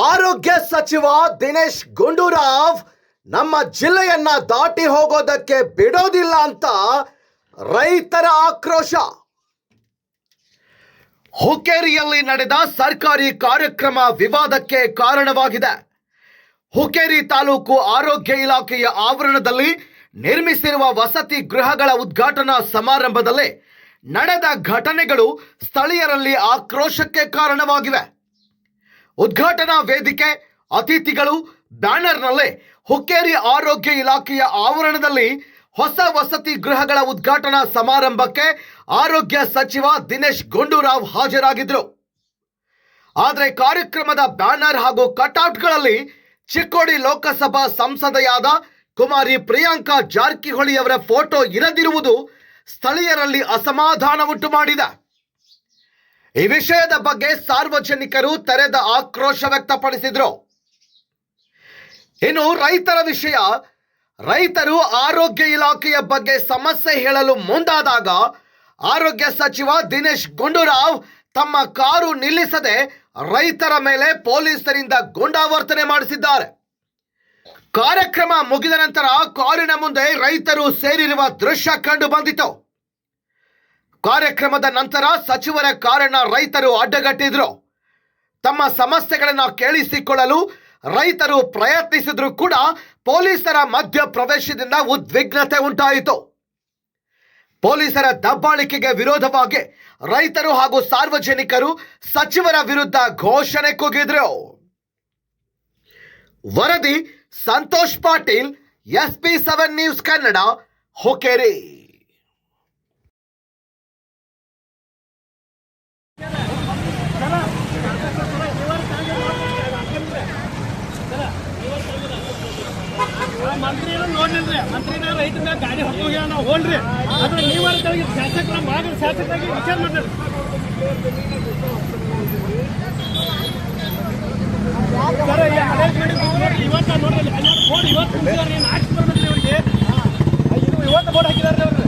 ಆರೋಗ್ಯ ಸಚಿವ ದಿನೇಶ್ ಗುಂಡೂರಾವ್ ನಮ್ಮ ಜಿಲ್ಲೆಯನ್ನ ದಾಟಿ ಹೋಗೋದಕ್ಕೆ ಬಿಡೋದಿಲ್ಲ ಅಂತ ರೈತರ ಆಕ್ರೋಶ. ಹುಕೇರಿಯಲ್ಲಿ ನಡೆದ ಸರ್ಕಾರಿ ಕಾರ್ಯಕ್ರಮ ವಿವಾದಕ್ಕೆ ಕಾರಣವಾಗಿದೆ. ಹುಕೇರಿ ತಾಲೂಕು ಆರೋಗ್ಯ ಇಲಾಖೆಯ ಆವರಣದಲ್ಲಿ ನಿರ್ಮಿಸಿರುವ ವಸತಿ ಗೃಹಗಳ ಉದ್ಘಾಟನಾ ಸಮಾರಂಭದಲ್ಲಿ ನಡೆದ ಘಟನೆಗಳು ಸ್ಥಳೀಯರಲ್ಲಿ ಆಕ್ರೋಶಕ್ಕೆ ಕಾರಣವಾಗಿವೆ. ಉದ್ಘಾಟನಾ ವೇದಿಕೆ, ಅತಿಥಿಗಳು ಬ್ಯಾನರ್ನಲ್ಲೇ ಹುಕ್ಕೇರಿ ಆರೋಗ್ಯ ಇಲಾಖೆಯ ಆವರಣದಲ್ಲಿ ಹೊಸ ವಸತಿ ಗೃಹಗಳ ಉದ್ಘಾಟನಾ ಸಮಾರಂಭಕ್ಕೆ ಆರೋಗ್ಯ ಸಚಿವ ದಿನೇಶ್ ಗುಂಡೂರಾವ್ ಹಾಜರಾಗಿದ್ದರು. ಆದರೆ ಕಾರ್ಯಕ್ರಮದ ಬ್ಯಾನರ್ ಹಾಗೂ ಕಟ್ಔಟ್ಗಳಲ್ಲಿ ಚಿಕ್ಕೋಡಿ ಲೋಕಸಭಾ ಸಂಸದೆಯಾದ ಕುಮಾರಿ ಪ್ರಿಯಾಂಕಾ ಜಾರಕಿಹೊಳಿ ಅವರ ಫೋಟೋ ಇರದಿರುವುದು ಸ್ಥಳೀಯರಲ್ಲಿ ಅಸಮಾಧಾನ ಉಂಟು ಮಾಡಿದೆ ಈ ವಿಷಯದ ಬಗ್ಗೆ ಸಾರ್ವಜನಿಕರು ತೆರೆದ ಆಕ್ರೋಶ ವ್ಯಕ್ತಪಡಿಸಿದ್ರು. ಇನ್ನು ರೈತರ ವಿಷಯ, ರೈತರು ಆರೋಗ್ಯ ಇಲಾಖೆಯ ಬಗ್ಗೆ ಸಮಸ್ಯೆ ಹೇಳಲು ಮುಂದಾದಾಗ ಆರೋಗ್ಯ ಸಚಿವ ದಿನೇಶ್ ಗುಂಡೂರಾವ್ ತಮ್ಮ ಕಾರು ನಿಲ್ಲಿಸದೆ ರೈತರ ಮೇಲೆ ಪೊಲೀಸರಿಂದ ಗುಂಡಾವರ್ತನೆ ಮಾಡಿಸಿದ್ದಾರೆ. ಕಾರ್ಯಕ್ರಮ ಮುಗಿದ ನಂತರ ಕಾರಿನ ಮುಂದೆ ರೈತರು ಸೇರಿರುವ ದೃಶ್ಯ ಕಂಡು ಬಂದಿತು. ಕಾರ್ಯಕ್ರಮದ ನಂತರ ಸಚಿವರ ಕಾರಣ ರೈತರು ಅಡ್ಡಗಟ್ಟಿದ್ರು. ತಮ್ಮ ಸಮಸ್ಯೆಗಳನ್ನು ಕೇಳಿಸಿಕೊಳ್ಳಲು ರೈತರು ಪ್ರಯತ್ನಿಸಿದ್ರು ಕೂಡ ಪೊಲೀಸರ ಮಧ್ಯ ಪ್ರವೇಶದಿಂದ ಉದ್ವಿಗ್ನತೆ ಉಂಟಾಯಿತು. ಪೊಲೀಸರ ದಬ್ಬಾಳಿಕೆಗೆ ವಿರೋಧವಾಗಿ ರೈತರು ಹಾಗೂ ಸಾರ್ವಜನಿಕರು ಸಚಿವರ ವಿರುದ್ಧ ಘೋಷಣೆ ಕೂಗಿದ್ರು. ವರದಿ Santosh Patil S P seven news Kannada, ಹೊಕೆರೆ. ಮಂತ್ರಿ ನೋಡ್ಲಿಲ್ರಿ. ಮಂತ್ರಿನ ರೈತರ ಮ್ಯಾಗ ಗಾಡಿ ಹೊತ್ತು ಹೋಗ್ಯಾವ ನಾವು ಹೋಲ್ರಿ ಅದ್ರ ನೀವಾರ ಅಂತೇಳಿ ಶಾಸಕರ ಭಾಗದ ಶಾಸಕರಾಗಿ ವಿಚಾರ ಮಾಡ್ರಿ. ಇವತ್ತ ನೋಡ್ರಿ, ಹನ್ನೆರಡು ಫೋನ್ ಇವತ್ತು ತುಂಬಿದಾರೆ ಏನು ಹಾಕಿ ಬರ್ಬೇಕ್ರಿ ಅವ್ರಿಗೆ ಇದು ಇವತ್ತು ಬೋರ್ಡ್ ಹಾಕಿದಾರೆ ಅವ್ರು.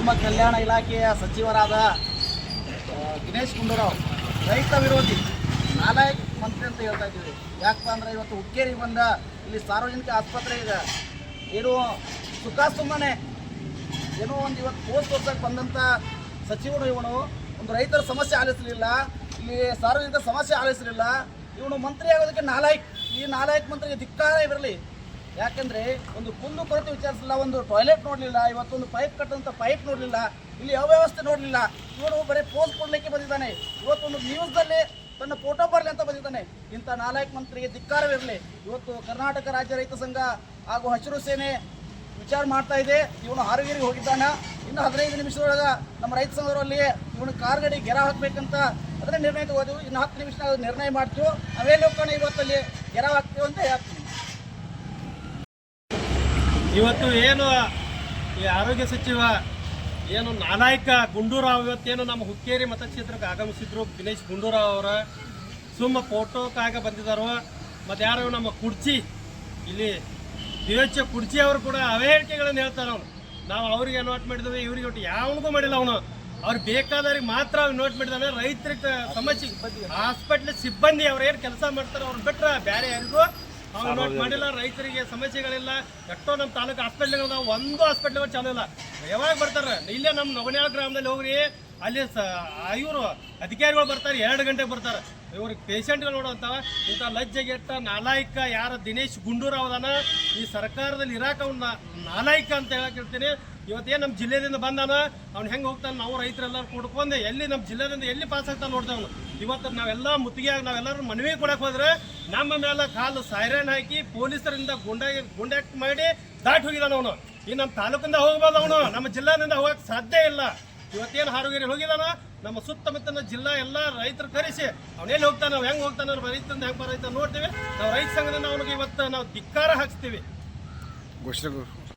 ಕುಟುಂಬ ಕಲ್ಯಾಣ ಇಲಾಖೆಯ ಸಚಿವರಾದ ದಿನೇಶ್ ಗುಂಡೂರಾವ್. ರೈತ ವಿರೋಧಿ, ನಾಲಾಯಕ್ ಮಂತ್ರಿ ಅಂತ ಹೇಳ್ತಾ ಇದ್ದೀವಿ. ಯಾಕಪ್ಪ ಅಂದ್ರೆ ಇವತ್ತು ಹುಕ್ಕೇರಿಗೆ ಬಂದ ಇಲ್ಲಿ ಸಾರ್ವಜನಿಕ ಆಸ್ಪತ್ರೆ ಇದೆ. ಏನು ಸುಖ ಸುಮ್ಮನೆ. ಏನೋ ಒಂದು ಇವತ್ತು ಪೋಸ್ಟ್ ತೋರ್ಸಕ್ಕೆ ಬಂದಂಥ ಸಚಿವರು ಇವನು. ಒಂದು ರೈತರ ಸಮಸ್ಯೆ ಆಲಿಸಲಿಲ್ಲ. ಇಲ್ಲಿ ಸಾರ್ವಜನಿಕ ಸಮಸ್ಯೆ ಆಲಿಸಲಿಲ್ಲ. ಇವನು ಮಂತ್ರಿ ಆಗೋದಕ್ಕೆ ನಾಲಾಯಕ್. ಈ ನಾಲಾಯಕ್ ಮಂತ್ರಿಗೆ ಧಿಕ್ಕಾರ ಇರಲಿ. ಯಾಕಂದ್ರೆ ಒಂದು ಕುಂದು ಕೊರತೆ ವಿಚಾರಿಸಲಿಲ್ಲ ಒಂದು ಟಾಯ್ಲೆಟ್ ನೋಡಲಿಲ್ಲ, ಇವತ್ತೊಂದು ಪೈಪ್ ಕಟ್ಟಂಥ ಪೈಪ್ ನೋಡಲಿಲ್ಲ, ಇಲ್ಲಿ ಯಾವ ವ್ಯವಸ್ಥೆ ನೋಡಲಿಲ್ಲ. ಇವನು ಬರೀ ಪೋಸ್ಟ್ ಕೊಡಲಿಕ್ಕೆ ಬಂದಿದ್ದಾನೆ. ಇವತ್ತೊಂದು ನ್ಯೂಸ್ದಲ್ಲಿ ತನ್ನ ಫೋಟೋ ಬರಲಿ ಅಂತ ಬಂದಿದ್ದಾನೆ. ಇಂಥ ನಾಲ್ಕು ಮಂತ್ರಿಗೆ ಧಿಕ್ಕಾರವಿರಲಿ. ಇವತ್ತು ಕರ್ನಾಟಕ ರಾಜ್ಯ ರೈತ ಸಂಘ ಹಾಗೂ ಹಸಿರು ಸೇನೆ ವಿಚಾರ ಮಾಡ್ತಾ ಇದೆ. ಇವನು ಹಾರಗಿರಿಗೆ ಹೋಗಿದ್ದಾನ. ಇನ್ನು ಹದಿನೈದು ನಿಮಿಷದೊಳಗ ನಮ್ಮ ರೈತ ಸಂಘದವರಲ್ಲಿ ಇವನು ಕಾರ್ ಗಾಡಿ ಗೆರ ಹಾಕ್ಬೇಕಂತ ಅದನ್ನ ನಿರ್ಣಯ ತಗೋದು ಇನ್ನು ಹತ್ತು ನಿಮಿಷ ನಿರ್ಣಯ ಮಾಡ್ತೀವಿ ಹೋಗ್ಕೊಂಡು ಇವತ್ತಲ್ಲಿ ಗೆರ ಹಾಕ್ತೀವಿ ಅಂತ ಹೇಳ್ತೀವಿ ಇವತ್ತು ಏನು ಈ ಆರೋಗ್ಯ ಸಚಿವ, ಏನು ನಾಲಾಯಕ ಗುಂಡೂರಾವ್ ಇವತ್ತೇನು ನಮ್ಮ ಹುಕ್ಕೇರಿ ಮತಕ್ಷೇತ್ರಕ್ಕೆ ಆಗಮಿಸಿದ್ರು. ದಿನೇಶ್ ಗುಂಡೂರಾವ್ ಅವರ ಸುಮ್ಮ ಫೋಟೋಕ್ಕಾಗ ಬಂದಿದ್ದಾರೋ ಮತ್ತು ಯಾರು ನಮ್ಮ ಕುರ್ಚಿ ಇಲ್ಲಿ ದಿನೇಶ ಕುರ್ಚಿ ಅವರು ಕೂಡ ಅವೇಳಿಕೆಗಳನ್ನು ಹೇಳ್ತಾರೆ ಅವನು ನಾವು ಅವ್ರಿಗೆ ನೋಟ್ ಮಾಡಿದ್ವಿ, ಇವ್ರಿಗೆ ಒಟ್ಟು ಯಾವನಿಗೂ ಮಾಡಿಲ್ಲ ಅವನು. ಅವ್ರು ಬೇಕಾದವ್ರಿಗೆ ಮಾತ್ರ ಅವ್ರು ನೋಟ್ ಮಾಡಿದಾನೆ ರೈತರಿಗೆ ಸಮಸ್ಯೆ ಹಾಸ್ಪಿಟ್ಲ್ ಸಿಬ್ಬಂದಿ ಅವ್ರು ಏನು ಕೆಲಸ ಮಾಡ್ತಾರೆ ಅವ್ರು ಬಿಟ್ರೆ ಬೇರೆ ಯಾರಿಗೂ ಮಾಡಿಲ್ಲ ರೈತರಿಗೆ ಸಮಸ್ಯೆಗಳಿಲ್ಲ. ಎಷ್ಟೋ ನಮ್ಮ ತಾಲೂಕು ಹಾಸ್ಪಿಟ್ಲ್ಗಳು ನಾವು ಒಂದು ಹಾಸ್ಪಿಟ್ಲ್ಗಳು ಚಾಲೂ ಇಲ್ಲ. ಯಾವಾಗ ಬರ್ತಾರೆ? ಇಲ್ಲೇ ನಮ್ಮ ನವನ್ಯಾಳ ಗ್ರಾಮದಲ್ಲಿ ಹೋಗ್ರಿ. ಅಲ್ಲಿ ಸ ಇವರು ಅಧಿಕಾರಿಗಳು ಬರ್ತಾರೆ ಎರಡು ಗಂಟೆಗೆ ಬರ್ತಾರೆ. ಇವ್ರಿಗೆ ಪೇಷಂಟ್ಗಳು ನೋಡುವಂಥವ ಇಂಥ ಲಜ್ಜೆಗೆಟ್ಟ ನಾಲಾಯಿಕ ಯಾರ ದಿನೇಶ್ ಗುಂಡೂರು ಅವದಾನ ಈ ಸರ್ಕಾರದಲ್ಲಿ ಇರಾಕ ಅವ್ನ ನಾಲಾಯಿಕ ಅಂತ ಹೇಳಕ್ ಹೇಳ್ತೀನಿ. ಇವತ್ತೇನು ನಮ್ಮ ಜಿಲ್ಲೆದಿಂದ ಬಂದಾನ ಅವ್ನು ಹೆಂಗೆ ಹೋಗ್ತಾನೆ? ನಾವು ರೈತರೆಲ್ಲರೂ ಕೂಡ್ಕೊಂಡು ಎಲ್ಲಿ ನಮ್ಮ ಜಿಲ್ಲೆದಿಂದ ಎಲ್ಲಿ ಪಾಸ್ ಆಗ್ತಾನೆ ನೋಡ್ತೇವೆ ಇವತ್ತು ನಾವೆಲ್ಲ ಮುತ್ತಿಗೆಯಾಗಿ ನಾವೆಲ್ಲರೂ ಮನವಿ ಕೊಡಕ್ಕೆ ಹೋದ್ರೆ ನಮ್ಮ ಮೇಲೆ ಕಾಲು ಸೈರನ್ ಹಾಕಿ ಪೊಲೀಸರಿಂದ ಗುಂಡಾಗಿ ಗುಂಡಾಕ್ಟ್ ಮಾಡಿ ದಾಟಿ ಹೋಗಿದಾನ ಅವನು. ಈ ನಮ್ಮ ತಾಲೂಕಿಂದ ಹೋಗ್ಬೋದು ಅವನು. ನಮ್ಮ ಜಿಲ್ಲಾದಿಂದ ಹೋಗಕ್ಕೆ ಸಾಧ್ಯ ಇಲ್ಲ. ಇವತ್ತೇನು ಹಾರುಗೇರಿ ಹೋಗಿದಾನ ನಮ್ಮ ಸುತ್ತಮುತ್ತಲಿನ ಜಿಲ್ಲಾ ಎಲ್ಲ ರೈತರು ಕರೆಸಿ ಅವನೇನು ಹೋಗ್ತಾನೆ ನಾವು ಹೆಂಗೆ ಹೋಗ್ತಾನೆ ರೈತರಿಂದ ಹೆಂಗೆ ಬರೈತ ನೋಡ್ತೀವಿ. ನಾವು ರೈತ ಸಂಘದಿಂದ ಅವನಿಗೆ ಇವತ್ತು ನಾವು ಧಿಕ್ಕಾರ ಹಾಕ್ಸ್ತೀವಿ.